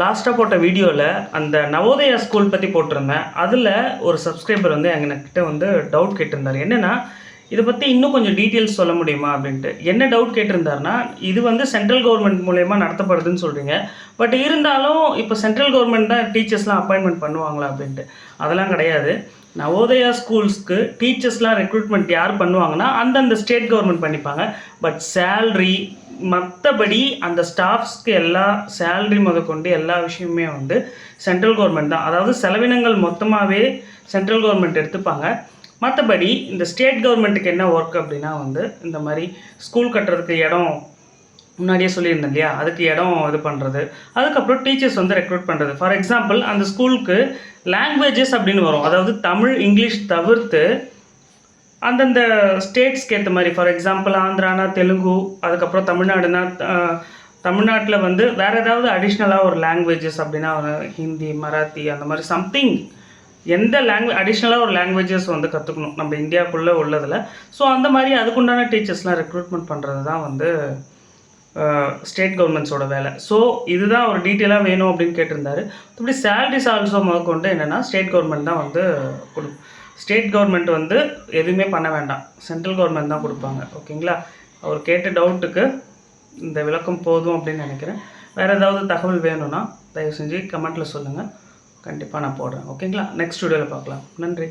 லாஸ்ட்டாக போட்ட வீடியோவில் அந்த நவோதயா ஸ்கூல் பற்றி போட்டிருந்தேன். அதில் ஒரு சப்ஸ்கிரைபர் வந்து எங்ககிட்ட வந்து டவுட் கேட்டிருந்தார். என்னென்னா இதை பற்றி இன்னும் கொஞ்சம் டீட்டெயில்ஸ் சொல்ல முடியுமா அப்படின்ட்டு. என்ன டவுட் கேட்டிருந்தாருன்னா இது வந்து சென்ட்ரல் கவர்மெண்ட் மூலயமா நடத்தப்படுதுன்னு சொல்கிறீங்க பட் இருந்தாலும் இப்போ சென்ட்ரல் கவர்மெண்ட் தான் டீச்சர்ஸ்லாம் அப்பாயின்மெண்ட் பண்ணுவாங்களா அப்படின்ட்டு. அதெல்லாம் கிடையாது. நவோதயா ஸ்கூல்ஸ்க்கு டீச்சர்ஸ்லாம் ரெக்ரூட்மெண்ட் யார் பண்ணுவாங்கன்னா அந்தந்த ஸ்டேட் கவர்மெண்ட் பண்ணிப்பாங்க. பட் சேல்ரி மற்றபடி அந்த ஸ்டாஃப்ஸ்க்கு எல்லா சேல்ரி முதற்கொண்டு எல்லா விஷயமுமே வந்து சென்ட்ரல் கவர்மெண்ட் தான். அதாவது செலவினங்கள் மொத்தமாகவே சென்ட்ரல் கவர்மெண்ட் எடுத்துப்பாங்க. மற்றபடி இந்த ஸ்டேட் கவர்மெண்ட்டுக்கு என்ன ஒர்க் அப்படின்னா வந்து இந்த மாதிரி ஸ்கூல் கட்டுறதுக்கு இடம் முன்னாடியே சொல்லியிருந்தேன் இல்லையா? அதுக்கு இடம் இது பண்ணுறது அதுக்கப்புறம் டீச்சர்ஸ் வந்து ரெக்ரூட் பண்ணுறது ஃபார் எக்ஸாம்பிள் அந்த ஸ்கூலுக்கு லாங்குவேஜஸ் அப்படின்னு வரும். அதாவது தமிழ் இங்கிலீஷ் தவிர்த்து அந்தந்த ஸ்டேட்ஸ்க்கு ஏற்ற மாதிரி ஃபார் எக்ஸாம்பிள் ஆந்திரானா தெலுங்கு அதுக்கப்புறம் தமிழ்நாடுனா தமிழ்நாட்டில் வந்து வேறு ஏதாவது அடிஷ்னலாக ஒரு லாங்குவேஜஸ் அப்படின்னா ஹிந்தி மராத்தி அந்த மாதிரி சம்திங் எந்த லாங்குவேஜ் அடிஷ்னலாக ஒரு லாங்குவேஜஸ் வந்து கற்றுக்கணும் நம்ம இந்தியாவுக்குள்ளே உள்ளதில். ஸோ அந்த மாதிரி அதுக்குண்டான டீச்சர்ஸ்லாம் ரெக்ரூட்மெண்ட் பண்ணுறது தான் வந்து ஸ்டேட் கவர்மெண்ட்ஸோட வேலை. ஸோ இதுதான் ஒரு டீட்டெயிலாக வேணும் அப்படின்னு கேட்டிருந்தாரு. இப்படி சேலரிஸ் ஆல்சோ முதற்கொண்டு என்னென்னா ஸ்டேட் கவர்மெண்ட் தான் வந்து கொடு ஸ்டேட் கவர்மெண்ட் வந்து எதுவுமே பண்ண வேண்டாம். சென்ட்ரல் கவர்மெண்ட் தான் கொடுப்பாங்க. ஓகேங்களா? அவர் கேட்ட டவுட்டுக்கு இந்த விளக்கம் போதும் அப்படின்னு நினைக்கிறேன். வேறு ஏதாவது தகவல் வேணும்னா தயவு செஞ்சு கமெண்ட்டில் சொல்லுங்கள் கண்டிப்பாக நான் போடுறேன். ஓகேங்களா? நெக்ஸ்ட் வீடியோவில் பார்க்கலாம். நன்றி.